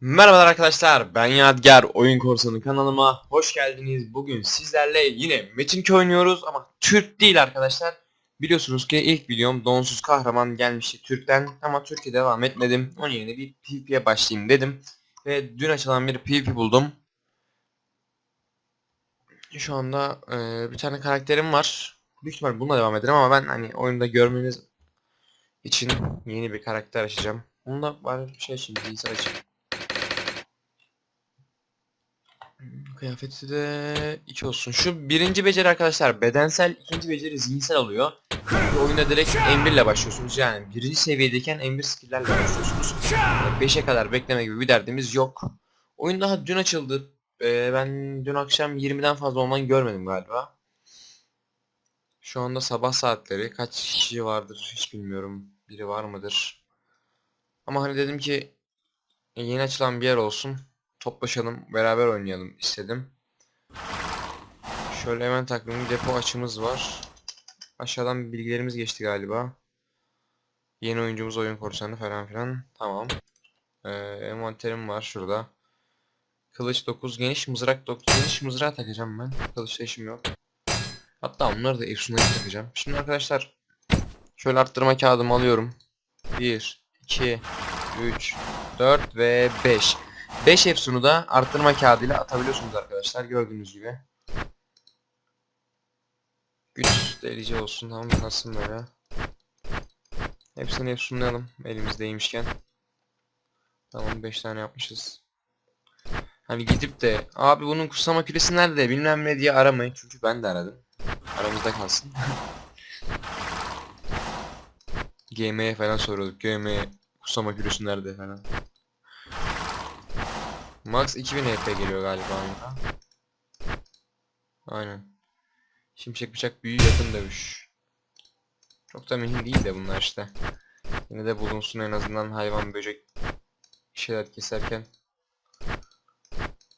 Merhabalar arkadaşlar ben Yadigar Oyun Korsanı kanalıma hoş geldiniz. Bugün sizlerle yine Metin 2 oynuyoruz ama Türk değil arkadaşlar. Biliyorsunuz ki ilk videom Donsuz Kahraman gelmişti Türk'ten ama Türkiye devam etmedim. Onun yerine bir PvP'ye başlayayım dedim. Ve dün açılan bir PvP buldum. Şu anda e, bir tane karakterim var. Büyük ihtimal bununla devam ederim ama ben hani oyunda görmeniz için yeni bir karakter açacağım. Bunu da bari bir şey açayım, bilgisayar açayım. Kıyafeti de 2 olsun. Şu birinci beceri arkadaşlar bedensel, ikinci beceri zihinsel oluyor. Bu oyunda direkt M1 ile başlıyorsunuz yani birinci seviyedeyken M1 skill'lerle başlıyorsunuz. 5'e kadar bekleme gibi bir derdimiz yok. Oyun daha dün açıldı. Ee, ben dün akşam 20'den fazla olman görmedim galiba. Şu anda sabah saatleri. Kaç kişi vardır hiç bilmiyorum. Biri var mıdır? Ama hani dedim ki e, yeni açılan bir yer olsun toplaşalım, beraber oynayalım istedim. Şöyle hemen takvim depo açımız var. Aşağıdan bilgilerimiz geçti galiba. Yeni oyuncumuz oyun korsanı falan filan. Tamam. Ee, envanterim var şurada. Kılıç 9, geniş mızrak 9. Geniş mızrağı takacağım ben. Kılıçla işim yok. Hatta onları da Efsun'a takacağım. Şimdi arkadaşlar şöyle arttırma kağıdımı alıyorum. 1, 2, 3, 4 ve 5. 5 Efsun'u da arttırma kağıdıyla atabiliyorsunuz arkadaşlar gördüğünüz gibi. Güç delici olsun tamam kalsın böyle. Hepsini Efsun'layalım elimizdeymişken. Tamam 5 tane yapmışız. Hani gidip de abi bunun kutsama küresi nerede bilmem ne diye aramayın çünkü ben de aradım. Aramızda kalsın. GM'ye falan soruyorduk. GM kutsama küresi nerede falan. Max 2000 HP geliyor galiba. Aynen. Şimşek bıçak büyü yakın dövüş. Çok da mühim değil de bunlar işte. Yine de bulunsun en azından hayvan böcek şeyler keserken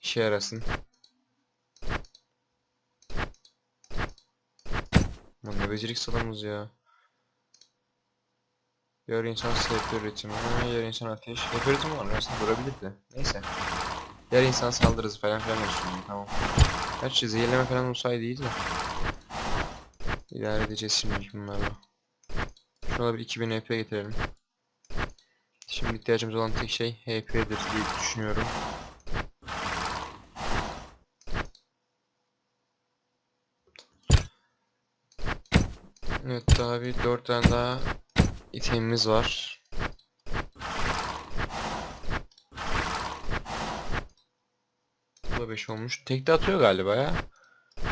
işe yarasın. Lan ne beceriksiz adamız ya. Yer insan sebep üretimi, yer insan ateş. Hep üretimi var aslında durabilirdi. Neyse. Yer insan saldırısı falan filan olsun tamam. Gerçi zehirleme falan olsaydı iyiydi de. İdare edeceğiz şimdi bunlarla. Şuna bir 2000 HP getirelim. Şimdi ihtiyacımız olan tek şey HP'dir diye düşünüyorum. Evet daha bir 4 tane daha itemimiz var. Da 5 olmuş. Tek de atıyor galiba ya.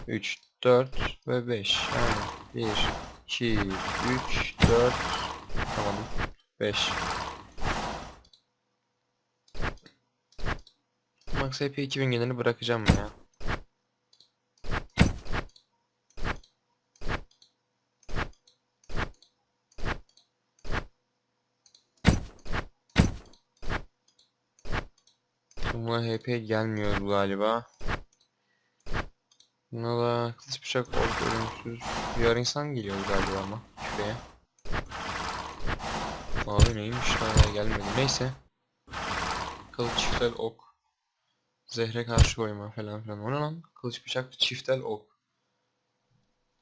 3, 4 ve 5. Yani 1, 2, 3, 4 Tamam. 5. Max HP 2000 geneli bırakacağım ya. Buna HP gelmiyor galiba. Buna da kılıç bıçak ölümsüz. Yarı insan geliyor galiba ama şuraya. Abi neymiş hala gelmedi. Neyse. Kılıç çiftel ok. Zehre karşı koyma falan filan. O ne lan? Kılıç bıçak çiftel ok.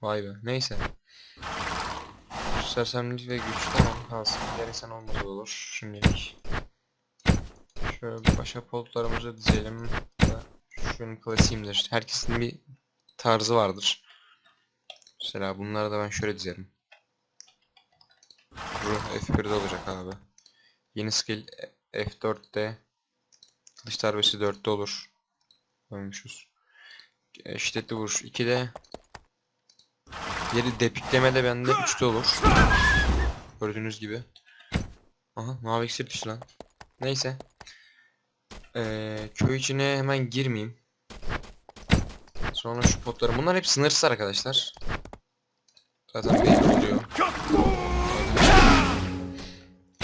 Vay be. Neyse. Sersemlik ve güç tamam kalsın. Diğer insan olmasa da olur şimdilik. Şöyle başa poltlarımızı dizelim. Şu benim klasiğimdir. Herkesin bir tarzı vardır. Mesela bunları da ben şöyle dizerim. Ruh F1'de olacak abi. Yeni skill F4'te. Kılıç darbesi 4'te olur. Koymuşuz. E, Şiddetli vuruş 2'de. Yeri depiklemede bende 3'te olur. Gördüğünüz gibi. Aha mavi iksir düştü lan. Neyse. Ee, köy içine hemen girmeyeyim. Sonra şu potları. Bunlar hep sınırsız arkadaşlar. Zaten belli oluyor.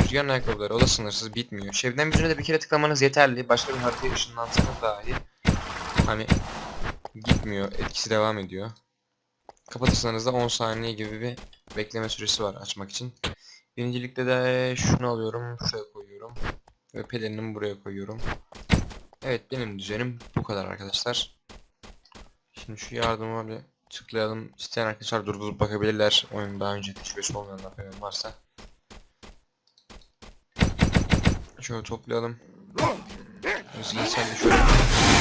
Rüzgar ayakkabıları o da sınırsız bitmiyor. Şebnem yüzüne de bir kere tıklamanız yeterli. Başka bir haritaya ışınlansanız dahi hani gitmiyor. Etkisi devam ediyor. Kapatırsanız da 10 saniye gibi bir bekleme süresi var açmak için. Birincilikte de şunu alıyorum. Şuraya koyuyorum. Ve pelenimi buraya koyuyorum. Evet benim düzenim bu kadar arkadaşlar. Şimdi şu yardımı bir tıklayalım. İsteyen arkadaşlar durdurup bakabilirler. Oyun daha önce tecrübesi olmayanlar falan varsa. Şöyle toplayalım. De şöyle.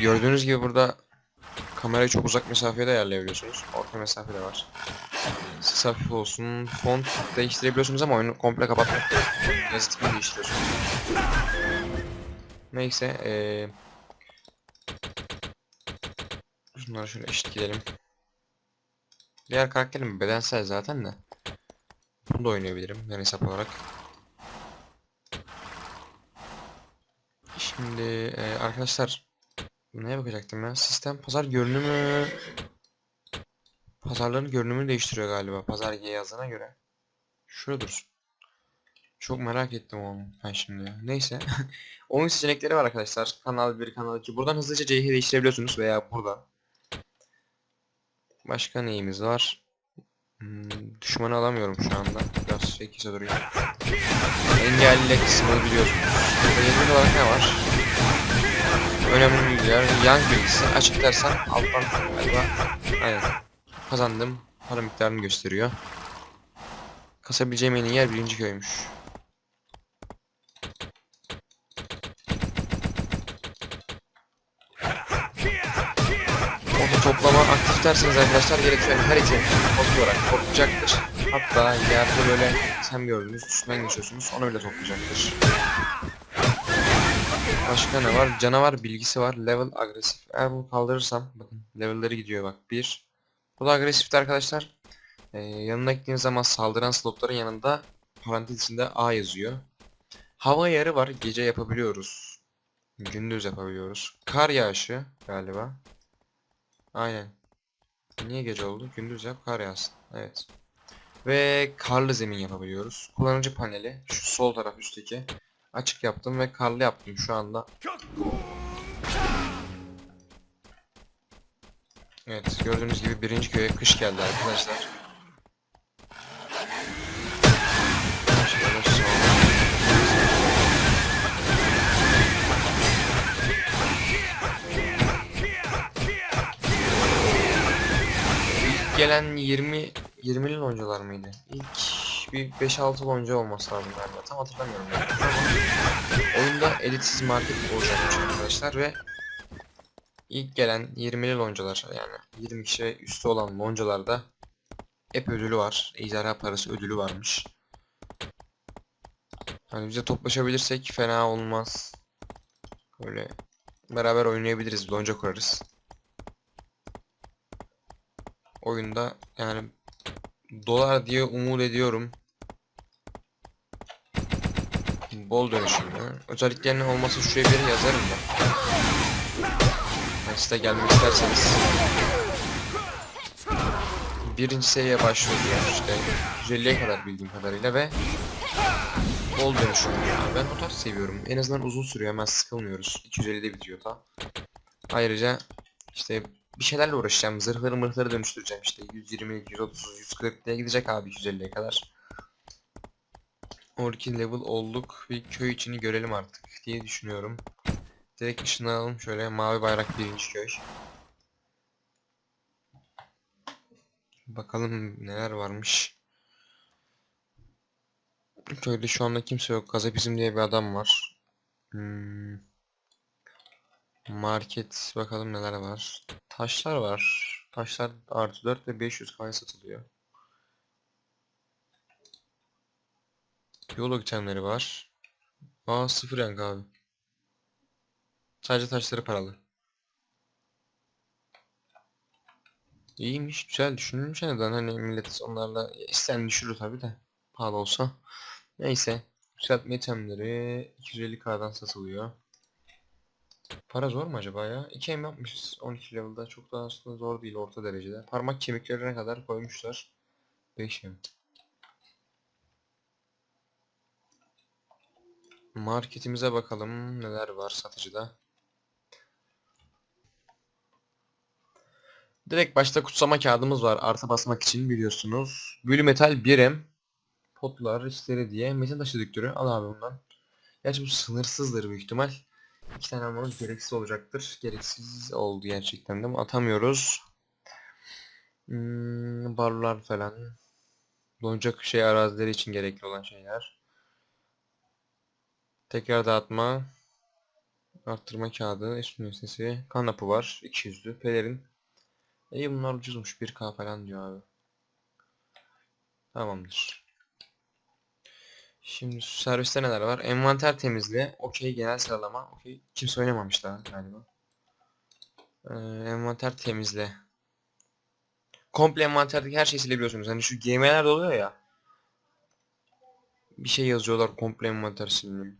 Gördüğünüz gibi burada kamerayı çok uzak mesafeye de ayarlayabiliyorsunuz. Orta mesafe de var. Ses hafif olsun. Font değiştirebiliyorsunuz ama oyunu komple kapatmak yazı tipini değiştiriyorsunuz. Neyse eee Şunları şöyle eşitleyelim. Diğer karakterim bedensel zaten de. Bunu da oynayabilirim yani hesap olarak. Şimdi eee, arkadaşlar Neye bakacaktım ben? Sistem pazar görünümü Pazarların görünümünü değiştiriyor galiba pazar G yazına göre. Şurada dursun. Çok merak ettim onu ben şimdi. Neyse. Oyun seçenekleri var arkadaşlar. Kanal 1, kanal 2. Buradan hızlıca CH değiştirebiliyorsunuz veya burada. Başka neyimiz var? Hmm, düşmanı alamıyorum şu anda. Biraz fakise duruyor. Engelli kısmını biliyorsunuz. Burada olarak ne var? Önemli bilgiler, yan bilgisi açık dersen alttan galiba aynen kazandım para miktarını gösteriyor. Kasabileceğim en iyi yer birinci köymüş. Onu toplama aktif derseniz arkadaşlar gerekiyor her iki olarak toplayacaktır. Hatta yerde böyle sen gördünüz üstünden geçiyorsunuz onu öyle toplayacaktır. Başka ne var? Canavar bilgisi var. Level agresif. Eğer bunu kaldırırsam bakın levelleri gidiyor bak. 1. Bu da agresifti arkadaşlar. Ee, yanına gittiğiniz zaman saldıran slotların yanında parantez içinde A yazıyor. Hava yarı var. Gece yapabiliyoruz. Gündüz yapabiliyoruz. Kar yağışı galiba. Aynen. Niye gece oldu? Gündüz yap kar yağsın. Evet. Ve karlı zemin yapabiliyoruz. Kullanıcı paneli. Şu sol taraf üstteki açık yaptım ve karlı yaptım şu anda. Evet gördüğünüz gibi birinci köye kış geldi arkadaşlar. Gelen 20 20'li loncalar mıydı? İlk bir 5-6 lonca olması lazım galiba. Tam hatırlamıyorum. Yani. Oyunda editsiz market olacakmış arkadaşlar ve ilk gelen 20'li loncalar yani 20 kişi üstü olan loncalarda ep ödülü var. Ejderha parası ödülü varmış. Hani bize toplaşabilirsek fena olmaz. Böyle beraber oynayabiliriz, lonca kurarız. Oyunda yani dolar diye umut ediyorum. Bol dönüşümlü. Özelliklerinin olması şuraya bir yazarım da. Yani size gelmek isterseniz. Birinci seviyeye başlıyoruz işte 150'ye kadar bildiğim kadarıyla ve bol dönüşümlü. Ben o tarz seviyorum. En azından uzun sürüyor hemen sıkılmıyoruz. 250'de bitiyor da. Ayrıca işte bir şeylerle uğraşacağım. Zırhları mırhları dönüştüreceğim işte. 120, 130, 140 diye gidecek abi 250'ye kadar. 12 level olduk. Bir köy içini görelim artık diye düşünüyorum. Direkt ışınlanalım şöyle mavi bayrak birinci köy. Bakalım neler varmış. Köyde şu anda kimse yok. Gazapizm diye bir adam var. Hmm. Market bakalım neler var. Taşlar var. Taşlar artı 4 ve 500 coin satılıyor. Yol itemleri var. Aa sıfır yank abi. Sadece taşları paralı. İyiymiş, güzel düşünülmüş neden hani millet onlarla isteyen düşürür tabi de pahalı olsa. Neyse. Yükseltme itemleri 250k'dan satılıyor. Para zor mu acaba ya? 2 M yapmışız 12 level'da çok da aslında zor değil orta derecede. Parmak kemiklerine kadar koymuşlar. 5 M. Marketimize bakalım neler var satıcıda. Direkt başta kutsama kağıdımız var artı basmak için biliyorsunuz. Büyülü metal 1M. Potlar, işleri diye. Metin taşı düktürü. Al abi bundan. Gerçi bu sınırsızdır büyük ihtimal. İki tane almamız gereksiz olacaktır. Gereksiz oldu gerçekten de. ama Atamıyoruz. Hmm, barlar falan. Donacak şey arazileri için gerekli olan şeyler. Tekrar dağıtma. Arttırma kağıdı, üstün üstesi, kan hapı var, 200'lü, pelerin. İyi bunlar ucuzmuş, 1k falan diyor abi. Tamamdır. Şimdi serviste neler var? Envanter temizliği, okey genel sıralama, okey kimse oynamamış daha galiba. Ee, envanter temizle. Komple envanterdeki her şeyi silebiliyorsunuz. Hani şu GM'lerde oluyor ya. Bir şey yazıyorlar komple envanter siliniyor.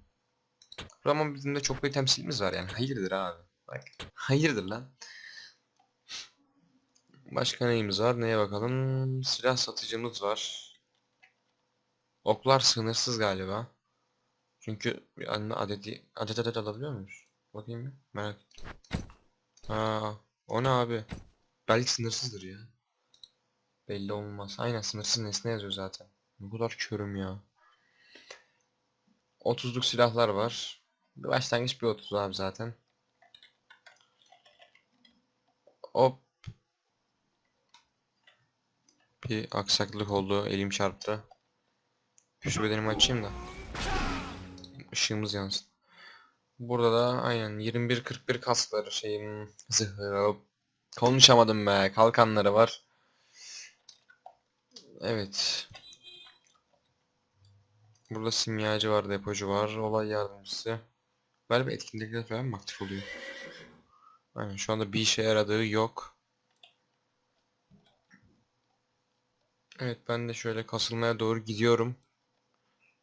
Ama bizim de çok bir temsilimiz var yani. Hayırdır abi. Bak. Hayırdır lan. Başka neyimiz var? Neye bakalım? Silah satıcımız var. Oklar sınırsız galiba. Çünkü yani adeti adet adet alabiliyor muyuz? Bakayım bir. Merak ettim. Ha, o ne abi? Belki sınırsızdır ya. Belli olmaz. Aynen sınırsız nesne yazıyor zaten. Ne kadar körüm ya. 30'luk silahlar var. Bir başlangıç bir 30 abi zaten. Hop. Bir aksaklık oldu. Elim çarptı. Şu bedenimi açayım da. Işığımız yansın. Burada da aynen 21-41 kasları şeyim zırhı. Konuşamadım be. Kalkanları var. Evet. Burada simyacı var, depocu var, olay yardımcısı. Galiba etkinlikler falan mı aktif oluyor? Aynen şu anda bir işe yaradığı yok. Evet ben de şöyle kasılmaya doğru gidiyorum.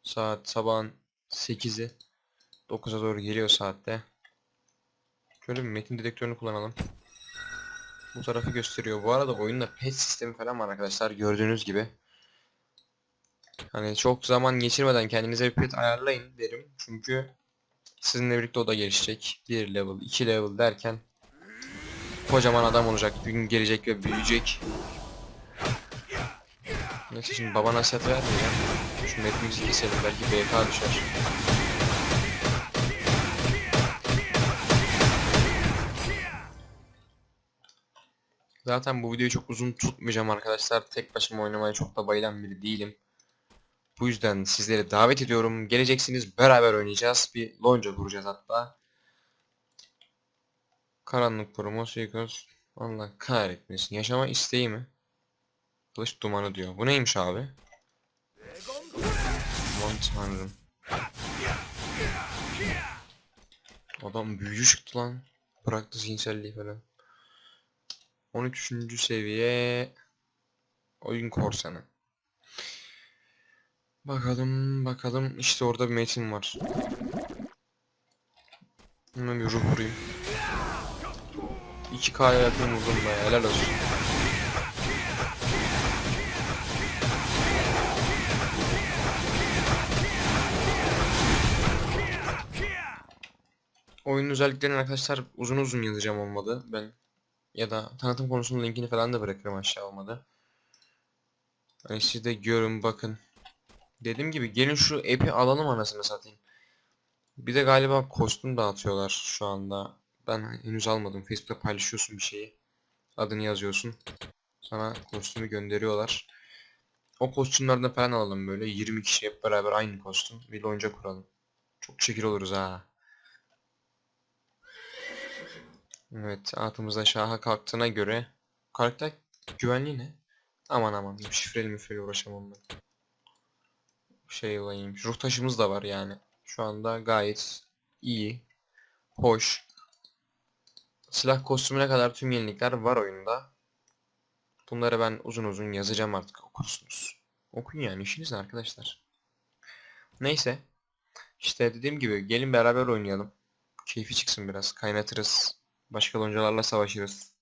Saat sabahın 8'i. 9'a doğru geliyor saatte. Şöyle bir metin dedektörünü kullanalım. Bu tarafı gösteriyor. Bu arada oyunda pet sistemi falan var arkadaşlar gördüğünüz gibi. Hani çok zaman geçirmeden kendinize bir pet ayarlayın derim. Çünkü sizinle birlikte o da gelişecek. 1 level, 2 level derken kocaman adam olacak. Bir gün gelecek ve büyüyecek. Neyse şimdi baba nasihat vermeyeceğim. Şu metimizi keselim belki BK düşer. Zaten bu videoyu çok uzun tutmayacağım arkadaşlar. Tek başıma oynamaya çok da bayılan biri değilim. Bu yüzden sizleri davet ediyorum. Geleceksiniz beraber oynayacağız. Bir lonca kuracağız hatta. Karanlık suikast. Allah kahretmesin. Yaşama isteği mi? Kılıç dumanı diyor. Bu neymiş abi? Aman tanrım. Adam büyücü çıktı lan. Bıraktı cinselliği falan. 13. seviye oyun korsanı. Bakalım bakalım işte orada bir metin var. Hemen bir ruh vurayım. 2K'ya yakın vurdum be helal olsun. Oyunun özelliklerini arkadaşlar uzun uzun yazacağım olmadı. Ben ya da tanıtım konusunun linkini falan da bırakırım aşağı olmadı. Hani siz de görün bakın. Dediğim gibi gelin şu app'i alalım anasını satayım. Bir de galiba kostüm dağıtıyorlar şu anda. Ben henüz almadım. Facebook'ta paylaşıyorsun bir şeyi. Adını yazıyorsun. Sana kostümü gönderiyorlar. O kostümlerden falan alalım böyle. 20 kişi hep beraber aynı kostüm. Bir lonca kuralım. Çok şekil oluruz ha. Evet, atımız aşağı kalktığına göre karakter güvenliği ne? Aman aman, şifreli müfreli uğraşamam ben. Şey olayım, ruh taşımız da var yani. Şu anda gayet iyi, hoş. Silah kostümüne kadar tüm yenilikler var oyunda. Bunları ben uzun uzun yazacağım artık okursunuz. Okuyun yani işiniz ne arkadaşlar. Neyse. İşte dediğim gibi gelin beraber oynayalım. Keyfi çıksın biraz. Kaynatırız. Başka loncalarla savaşırız.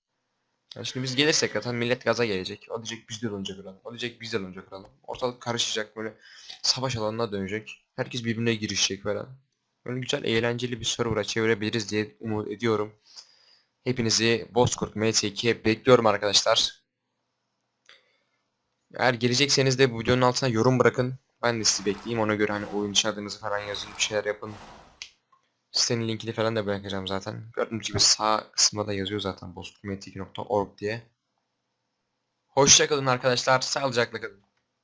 Yani şimdi biz gelirsek zaten millet gaza gelecek. O diyecek biz de lonca kuralım. O diyecek biz de lonca kuralım. Ortalık karışacak böyle savaş alanına dönecek. Herkes birbirine girişecek falan. Böyle güzel eğlenceli bir server'a çevirebiliriz diye umut ediyorum. Hepinizi Bozkurt MT2'ye bekliyorum arkadaşlar. Eğer gelecekseniz de bu videonun altına yorum bırakın. Ben de sizi bekleyeyim. Ona göre hani oyun adınızı falan yazın. Bir şeyler yapın. Sitenin linkini falan da bırakacağım zaten. Gördüğünüz gibi sağ kısmında da yazıyor zaten bozkurtmt2.org diye. Hoşçakalın arkadaşlar. Sağlıcakla kalın.